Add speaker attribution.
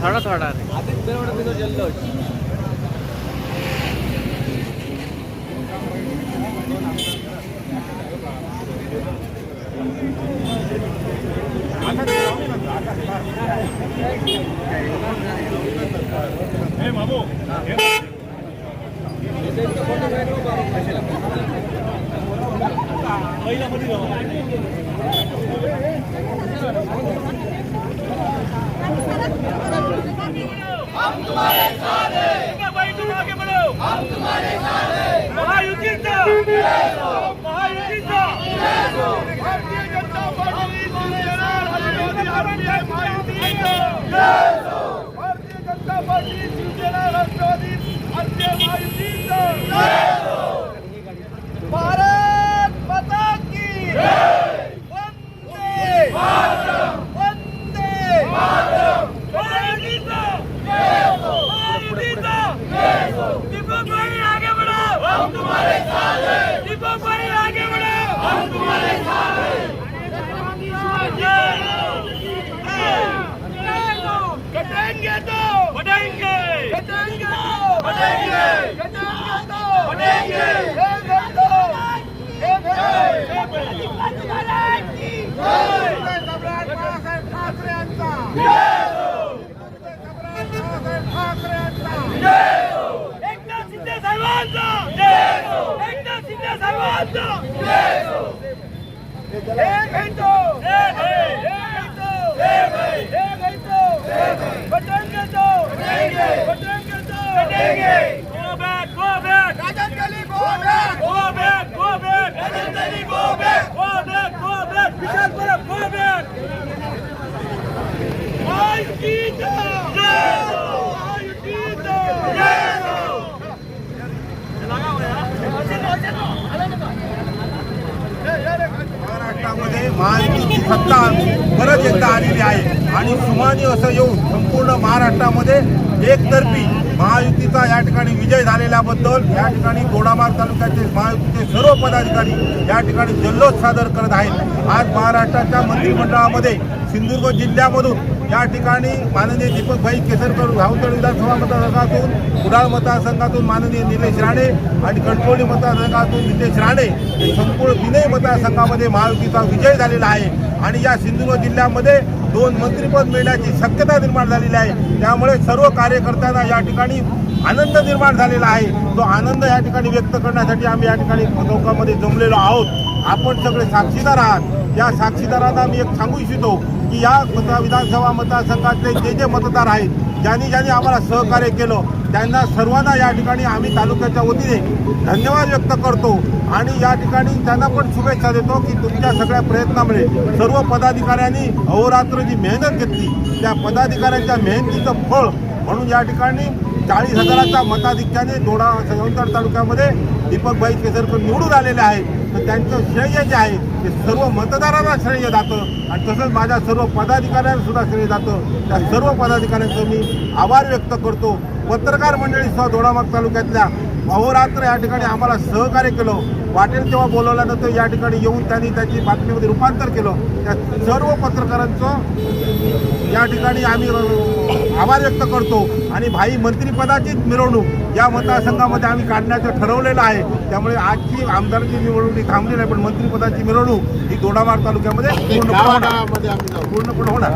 Speaker 1: थोडा थोडा पहिला मध्ये होणार
Speaker 2: भाई तुम आगे बढ़ो हम तुम्हारे साथ हैं महायुति का महायुति का भारतीय जनता पार्टी महायुति भारतीय जनता पार्टी शिवसेना राष्ट्रवादी भारतीय महायुति का भारत माता की वंदे वंदे महायुति का महायुति का दीपक भाई तुम्हारे साथ हैं दीपक भाई आगे बढ़ो हम तुम्हारे साथ कटेंगे तो बढ़ेंगे कटेंगे तो बढ़ेंगे कटेंगे तो बढ़ेंगे एक है तो एक है सम्राट बाळासाहेब ठाकरे यांचा सम्राट बाळासाहेब ठाकरे यांचा एकनाथ शिंदे साहेबांचा एकनाथ शिंदे साहेबांचा एक है
Speaker 3: महाराष्ट्रामध्ये महायुतीची सत्ता परत एकदा आलेली आहे. आणि सुमानी असं येऊन संपूर्ण महाराष्ट्रामध्ये एकतर्फी महायुतीचा या ठिकाणी विजय झालेल्याबद्दल या ठिकाणी गोडामार तालुक्याचे महायुतीचे सर्व पदाधिकारी या ठिकाणी जल्लोष सादर करत आहेत. आज महाराष्ट्राच्या मंत्रिमंडळामध्ये सिंधुदुर्ग जिल्ह्यामधून या ठिकाणी माननीय दीपकभाई केसरकर राऊतड विधानसभा मतदारसंघातून कुडाळ मतदारसंघातून माननीय निलेश राणे आणि कणकवली मतदारसंघातून नितेश राणे हे संपूर्ण विनय मतदारसंघामध्ये महायुतीचा विजय झालेला आहे. आणि या सिंधुदुर्ग जिल्ह्यामध्ये दोन मंत्रीपद मिळण्याची शक्यता निर्माण झालेली आहे. त्यामुळे सर्व कार्यकर्त्यांना या ठिकाणी आनंद निर्माण झालेला आहे. तो आनंद या ठिकाणी व्यक्त करण्यासाठी आम्ही या ठिकाणी लोकांमध्ये जमलेलो आहोत. आपण सगळे साक्षीदार आहात. या साक्षीदारांना मी एक सांगू इच्छितो की या विधानसभा मतदारसंघातले जे जे मतदार आहेत ज्यांनी ज्यांनी आम्हाला सहकार्य केलं त्यांना सर्वांना या ठिकाणी आम्ही तालुक्याच्या वतीने धन्यवाद व्यक्त करतो. आणि या ठिकाणी त्यांना पण शुभेच्छा देतो की तुमच्या सगळ्या प्रयत्नामुळे सर्व पदाधिकाऱ्यांनी अहोरात्र जी मेहनत घेतली. त्या पदाधिकाऱ्यांच्या मेहनतीचं फळ म्हणून या ठिकाणी चाळीस हजाराच्या मताधिक्याने दोडा सयंतर तालुक्यामध्ये दीपकभाई केसरकर निवडून आलेले आहेत. तर त्यांचं श्रेय जे आहे ते सर्व मतदारांना श्रेय जातं. आणि तसंच माझ्या सर्व पदाधिकाऱ्यांना सुद्धा श्रेय जातं. त्या सर्व पदाधिकाऱ्यांचं मी आभार व्यक्त करतो. पत्रकार मंडळीसह दोडामाग तालुक्यातल्या अहोरात्र या ठिकाणी आम्हाला सहकार्य केलं. वाटेल तेव्हा बोलवल्यानंतर या ठिकाणी येऊन त्यांनी त्याची बातमीमध्ये रूपांतर केलं. त्या सर्व पत्रकारांचं या ठिकाणी आम्ही आभार व्यक्त करतो आणि भाई मंत्रिपदाचीच मिरवणूक या मतदारसंघामध्ये आम्ही काढण्याचं ठरवलेलं आहे. त्यामुळे आजची आमदाराची निवडणूक ही थांबलेली आहे पण मंत्रिपदाची मिरवणूक ही दोडामार तालुक्यामध्ये पूर्णपणे होणार. पूर्णपणे होणार.